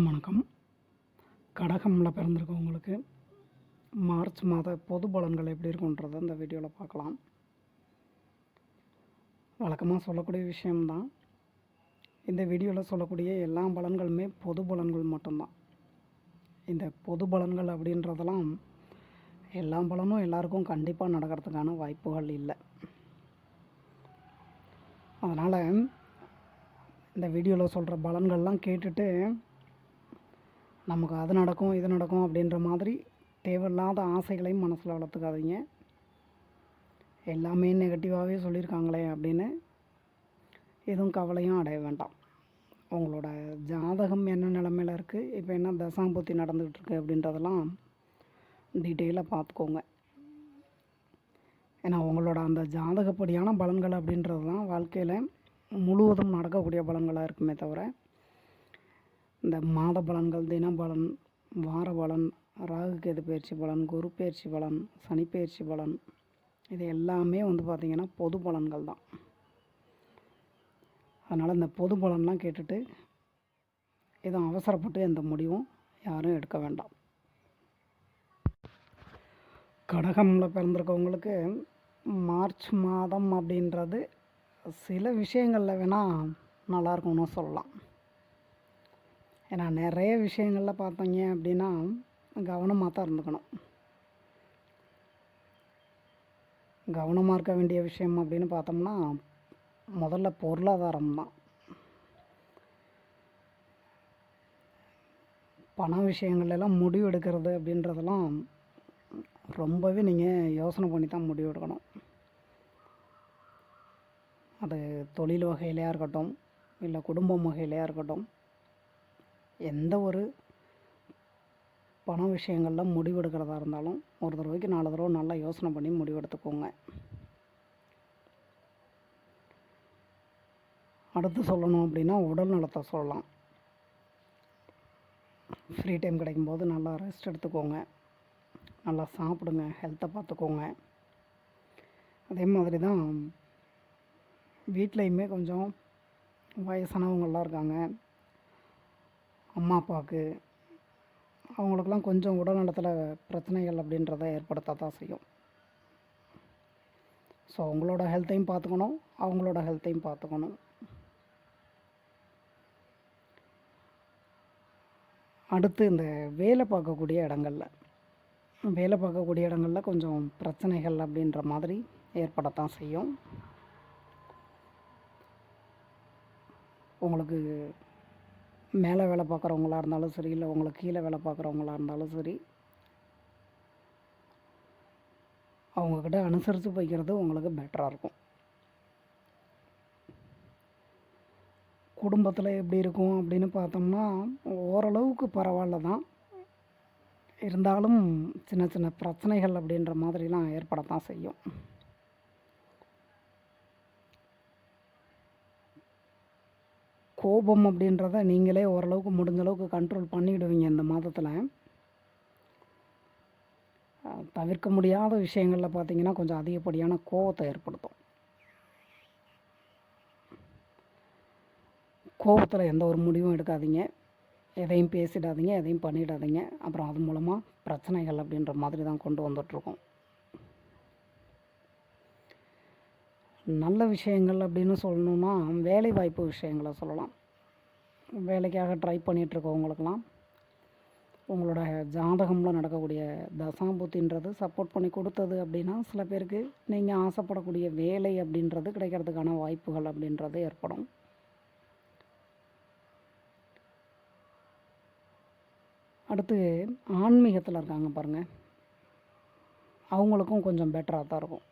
எல்லாருக்கும் வணக்கம். கடகமில் பிறந்திருக்கவங்களுக்கு மார்ச் மாத பொது பலன்கள் எப்படி இருக்குன்றதை இந்த வீடியோவில் பார்க்கலாம். வழக்கமாக சொல்லக்கூடிய விஷயம்தான். இந்த வீடியோவில் சொல்லக்கூடிய எல்லா பலன்களுமே பொது பலன்கள் மட்டும்தான். இந்த பொது பலன்கள் அப்படின்றதெல்லாம் எல்லா பலனும் எல்லாருக்கும் கண்டிப்பாக நடக்கிறதுக்கான வாய்ப்புகள் இல்லை. அதனால் இந்த வீடியோவில் சொல்கிற பலன்கள்லாம் கேட்டுட்டு நமக்கு அது நடக்கும் இது நடக்கும் அப்படின்ற மாதிரி தேவையில்லாத ஆசைகளையும் மனசில் வளர்த்துக்காதீங்க. எல்லாமே நெகட்டிவாகவே சொல்லியிருக்காங்களே அப்படின்னு எதுவும் கவலையும் அடைய வேண்டாம். உங்களோட ஜாதகம் என்ன நிலமையில இருக்குது இப்போ என்ன தசாம்பூர்த்தி நடந்துக்கிட்டு இருக்கு அப்படின்றதெல்லாம் டீட்டெயிலாக பார்த்துக்கோங்க. ஏன்னா உங்களோட அந்த ஜாதகப்படியான பலன்கள் அப்படின்றது தான் வாழ்க்கையில் முழுவதும் நடக்கக்கூடிய பலன்களாக இருக்குமே தவிர இந்த மாத பலன்கள் தின பலன் வார பலன் ராகு கேது பயிற்சி பலன் குரு பயிற்சி பலன் சனி பயிற்சி பலன் இது எல்லாமே வந்து பார்த்திங்கன்னா பொது பலன்கள் தான். அதனால் இந்த பொது பலன்லாம் கேட்டுட்டு எதுவும் அவசரப்பட்டு எந்த முடிவும் யாரும் எடுக்க வேண்டாம். கடகமில் பிறந்திருக்கவங்களுக்கு மார்ச் மாதம் அப்படின்றது சில விஷயங்களில் வேணால் நல்லா இருக்கும்னு சொல்லலாம். ஏன்னா நிறைய விஷயங்களில் பார்த்தீங்க அப்படின்னா கவனமாக தான் இருந்துக்கணும். கவனமாக இருக்க வேண்டிய விஷயம் அப்படின்னு பார்த்தோம்னா முதல்ல பொருளாதாரம் தான். பண விஷயங்கள்லாம் எல்லாம் முடிவு எடுக்கிறது அப்படின்றதெல்லாம் ரொம்பவே நீங்கள் யோசனை பண்ணி தான் முடிவு எடுக்கணும். அது தொழில் வகையிலையாக இருக்கட்டும் இல்லை குடும்பம் வகையிலையாக இருக்கட்டும் எந்த ஒரு பண விஷயங்களில் முடிவெடுக்கிறதா இருந்தாலும் ஒரு தடவைக்கு நாலு தடவை நல்லா யோசனை பண்ணி முடிவெடுத்துக்கோங்க. அடுத்து சொல்லணும் அப்படின்னா உடல் நலத்தை சொல்லலாம். ஃப்ரீ டைம் கிடைக்கும்போது நல்லா ரெஸ்ட் எடுத்துக்கோங்க. நல்லா சாப்பிடுங்க ஹெல்த்தை பார்த்துக்கோங்க. அதே மாதிரி தான் வீட்லேயுமே கொஞ்சம் வயசானவங்களாம் இருக்காங்க. அம்மா அப்பாவுக்கு அவங்களுக்கெல்லாம் கொஞ்சம் உடல்நலத்தில் பிரச்சனைகள் அப்படின்றத ஏற்படுத்த தான் செய்யும். ஸோ அவங்களோட ஹெல்த்தையும் பார்த்துக்கணும். அவங்களோட ஹெல்த்தையும் பார்த்துக்கணும். அடுத்து இந்த வேலை பார்க்கக்கூடிய இடங்களில். வேலை பார்க்கக்கூடிய இடங்களில் கொஞ்சம் பிரச்சனைகள் அப்படின்ற மாதிரி ஏற்படத்தான் செய்யும். உங்களுக்கு மேலே வேலை பார்க்குறவங்களா இருந்தாலும் சரி இல்லை உங்களுக்கு கீழே வேலை பார்க்குறவங்களா இருந்தாலும் சரி அவங்கக்கிட்ட அனுசரித்து போய்க்கிறது உங்களுக்கு பெட்டராக இருக்கும். குடும்பத்தில் எப்படி இருக்கும் அப்படின்னு பார்த்தோம்னா ஓரளவுக்கு பரவாயில்ல தான். இருந்தாலும் சின்ன சின்ன பிரச்சனைகள் அப்படின்ற மாதிரிலாம் ஏற்படத்தான் செய்யும். கோபம் அப்படின்றத நீங்களே ஓரளவுக்கு முடிஞ்ச அளவுக்கு கண்ட்ரோல் பண்ணிவிடுவீங்க இந்த மாதத்தில். தவிர்க்க முடியாத விஷயங்களில் பார்த்தீங்கன்னா கொஞ்சம் அதிகப்படியான கோபத்தை ஏற்படுத்தும். கோபத்தில் எந்த ஒரு முடிவும் எடுக்காதீங்க. எதையும் பேசிடாதீங்க எதையும் பண்ணிடாதீங்க. அப்புறம் அது மூலமாக பிரச்சனைகள் அப்படின்ற மாதிரி தான் கொண்டு வந்துட்ருக்கோம் நல்ல விஷயங்கள் அப்படின்னு சொல்லணுன்னா வேலை வாய்ப்பு விஷயங்களை சொல்லலாம். வேலைக்காக ட்ரை பண்ணிகிட்ருக்கவங்களுக்கெல்லாம் உங்களோட ஜாதகமில் நடக்கக்கூடிய தசாம்புத்தின்றது சப்போர்ட் பண்ணி கொடுத்தது அப்படின்னா சில பேருக்கு நீங்கள் ஆசைப்படக்கூடிய வேலை அப்படின்றது கிடைக்கிறதுக்கான வாய்ப்புகள் அப்படின்றது ஏற்படும். அடுத்து ஆன்மீகத்தில் இருக்காங்க பாருங்கள் அவங்களுக்கும் கொஞ்சம் பெட்டராக தான் இருக்கும்.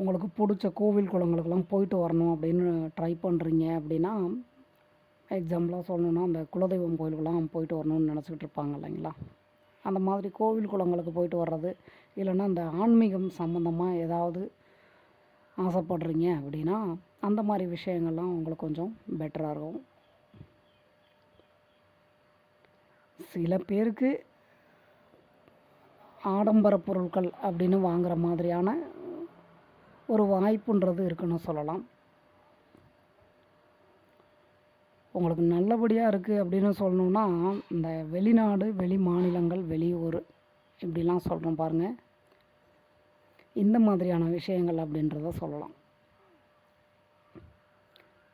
உங்களுக்கு பிடிச்ச கோவில் குளங்களுக்கெல்லாம் போயிட்டு வரணும் அப்படின்னு ட்ரை பண்ணுறீங்க அப்படின்னா எக்ஸாம்பிளாக சொல்லணுன்னா அந்த குலதெய்வம் கோயிலுக்கெல்லாம் போயிட்டு வரணும்னு நினச்சிக்கிட்டு இருப்பாங்க இல்லைங்களா? அந்த மாதிரி கோவில் குளங்களுக்கு போயிட்டு வர்றது இல்லைன்னா அந்த ஆன்மீகம் சம்மந்தமாக ஏதாவது ஆசைப்படுறீங்க அப்படின்னா அந்த மாதிரி விஷயங்கள்லாம் உங்களுக்கு கொஞ்சம் பெட்டராக இருக்கும். சில பேருக்கு ஆடம்பர பொருட்கள் அப்படின்னு வாங்குற மாதிரியான ஒரு வாய்ப்புன்றது இருக்குன்னு சொல்லலாம். உங்களுக்கு நல்லபடியாக இருக்குது அப்படின்னு சொல்லணுன்னா இந்த வெளிநாடு வெளி மாநிலங்கள் வெளியூர் இப்படிலாம் சொல்கிறோம் பாருங்கள் இந்த மாதிரியான விஷயங்கள் அப்படின்றத சொல்லலாம்.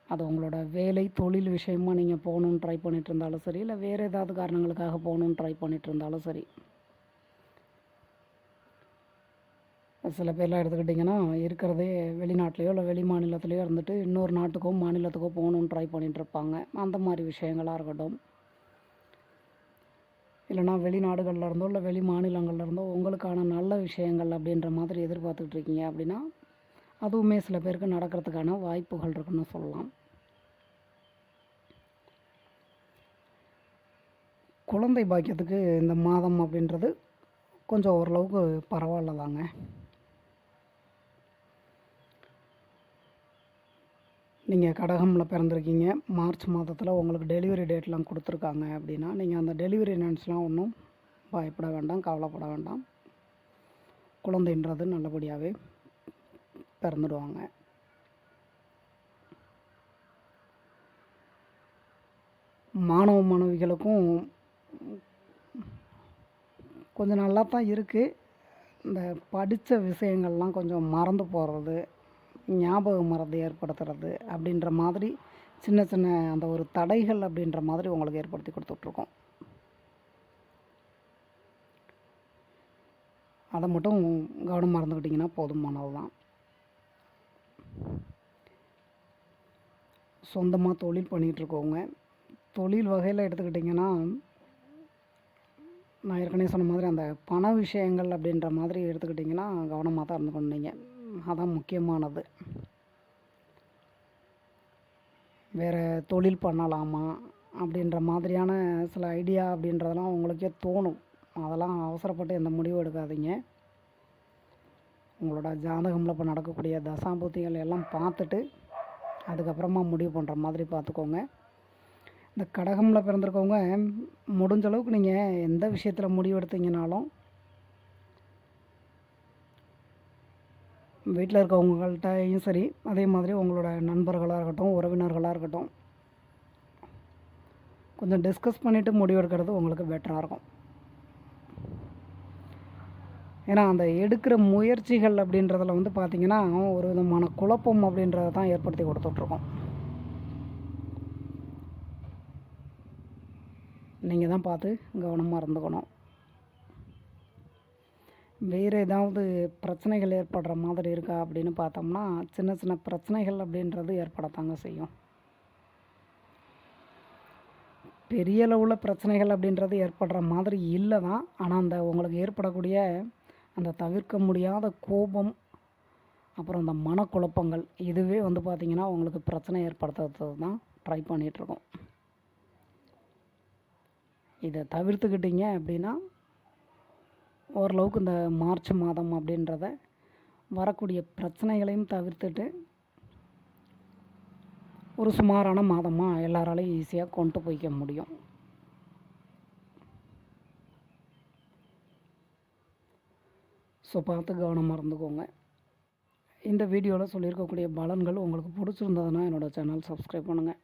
அது உங்களோட வேலை தொழில் விஷயமாக நீங்கள் போகணுன்னு ட்ரை பண்ணிகிட்டு இருந்தாலும் சரி இல்லை வேறு ஏதாவது காரணங்களுக்காக போகணுன்னு ட்ரை பண்ணிகிட்டு இருந்தாலும் சரி. சில பேர்லாம் எடுத்துக்கிட்டிங்கன்னா இருக்கிறதே வெளிநாட்டிலையோ இல்லை வெளி மாநிலத்திலையோ இருந்துட்டு இன்னொரு நாட்டுக்கோ மாநிலத்துக்கோ போகணுன்னு ட்ரை பண்ணிகிட்ருப்பாங்க இருப்பாங்க அந்த மாதிரி விஷயங்களாக இருக்கட்டும். இல்லைனா வெளிநாடுகளில் இருந்தோ இல்லை வெளி மாநிலங்களில் இருந்தோ உங்களுக்கான நல்ல விஷயங்கள் அப்படின்ற மாதிரி எதிர்பார்த்துக்கிட்டு இருக்கீங்க அப்படின்னா அதுவுமே சில பேருக்கு நடக்கிறதுக்கான வாய்ப்புகள் இருக்குன்னு சொல்லலாம். குழந்தை பாக்கியத்துக்கு இந்த மாதம் அப்படின்றது கொஞ்சம் ஓரளவுக்கு பரவாயில்ல தாங்க நீங்கள் கடகமில் பிறந்திருக்கீங்க. மார்ச் மாதத்தில் உங்களுக்கு டெலிவரி டேட்லாம் கொடுத்துருக்காங்க அப்படின்னா நீங்கள் அந்த டெலிவரி நினச்சிலாம் ஒன்றும் பயப்பட வேண்டாம் கவலைப்பட வேண்டாம். குழந்தைன்றது நல்லபடியாகவே பிறந்துடுவாங்க. மாணவ மாணவிகளுக்கும் கொஞ்சம் நல்லா தான் இருக்குது இந்த படித்த விஷயங்கள்லாம் கொஞ்சம் மறந்து போகிறது ஞாபக மறதி ஏற்படுத்துறது அப்படின்ற மாதிரி சின்ன சின்ன அந்த ஒரு தடைகள் அப்படின்ற மாதிரி உங்களுக்கு ஏற்படுத்தி கொடுத்துட்ருக்கோம். அதை மட்டும் கவனமாக இருந்துக்கிட்டிங்கன்னா போதுமானது தான் சொந்தமாக தொழில் பண்ணிகிட்ருக்கோங்க தொழில் வகையில் எடுத்துக்கிட்டிங்கன்னா நான் ஏற்கனவே சொன்ன மாதிரி அந்த பண விஷயங்கள் அப்படின்ற மாதிரி எடுத்துக்கிட்டிங்கன்னா கவனமாக தான் இருந்துக்கணும் நீங்கள் அதான் முக்கியமானது. வேறு தொழில் பண்ணலாமா அப்படின்ற மாதிரியான சில ஐடியா அப்படின்றதெல்லாம் உங்களுக்கே தோணும். அதெல்லாம் அவசரப்பட்டு எந்த முடிவும் எடுக்காதீங்க. உங்களோட ஜாதகமில் இப்போ நடக்கக்கூடிய தசாபூத்திகள் எல்லாம் பார்த்துட்டு அதுக்கப்புறமா முடிவு பண்ணுற மாதிரி பார்த்துக்கோங்க. இந்த கடகமில் பிறந்திருக்கவங்க முடிஞ்ச அளவுக்கு நீங்கள் எந்த விஷயத்தில் முடிவு எடுத்தீங்கனாலும் வீட்டில் இருக்கவங்கள்ட்டையும் சரி அதே மாதிரி உங்களோட நண்பர்களாக இருக்கட்டும் உறவினர்களாக இருக்கட்டும் கொஞ்சம் டிஸ்கஸ் பண்ணிவிட்டு முடிவெடுக்கிறது உங்களுக்கு பெட்டராக இருக்கும். ஏன்னா அந்த எடுக்கிற முயற்சிகள் அப்படின்றதில் வந்து பார்த்திங்கன்னா ஒரு விதமான குழப்பம் அப்படின்றத தான் ஏற்படுத்தி கொடுத்துட்ருக்கோம். நீங்கள் தான் பார்த்து கவனமாக இருந்துக்கணும். வேறு ஏதாவது பிரச்சனைகள் ஏற்படுற மாதிரி இருக்கா அப்படின்னு பார்த்தோம்னா சின்ன சின்ன பிரச்சனைகள் அப்படின்றது ஏற்படத்தாங்க செய்யும். பெரிய அளவில் பிரச்சனைகள் அப்படின்றது ஏற்படுற மாதிரி இல்லை தான். ஆனால் அந்த உங்களுக்கு ஏற்படக்கூடிய அந்த தவிர்க்க முடியாத கோபம் அப்புறம் அந்த மனக்குழப்பங்கள் இதுவே வந்து பார்த்திங்கன்னா உங்களுக்கு பிரச்சனை ஏற்படுத்துறது தான் ட்ரை பண்ணிகிட்ருக்கோம் இதை தவிர்த்துக்கிட்டீங்க அப்படின்னா ஓரளவுக்கு இந்த மார்ச் மாதம் அப்படின்றத வரக்கூடிய பிரச்சனைகளையும் தவிர்த்துட்டு ஒரு சுமாரான மாதமாக எல்லாராலையும் ஈஸியாக கொண்டு போய்க்க முடியும். ஸோ பார்த்து கவனமாக இருந்துக்கோங்க இந்த வீடியோவில் சொல்லியிருக்கக்கூடிய பலன்கள் உங்களுக்கு பிடிச்சிருந்ததுன்னா என்னோடய சேனல் சப்ஸ்கிரைப் பண்ணுங்கள்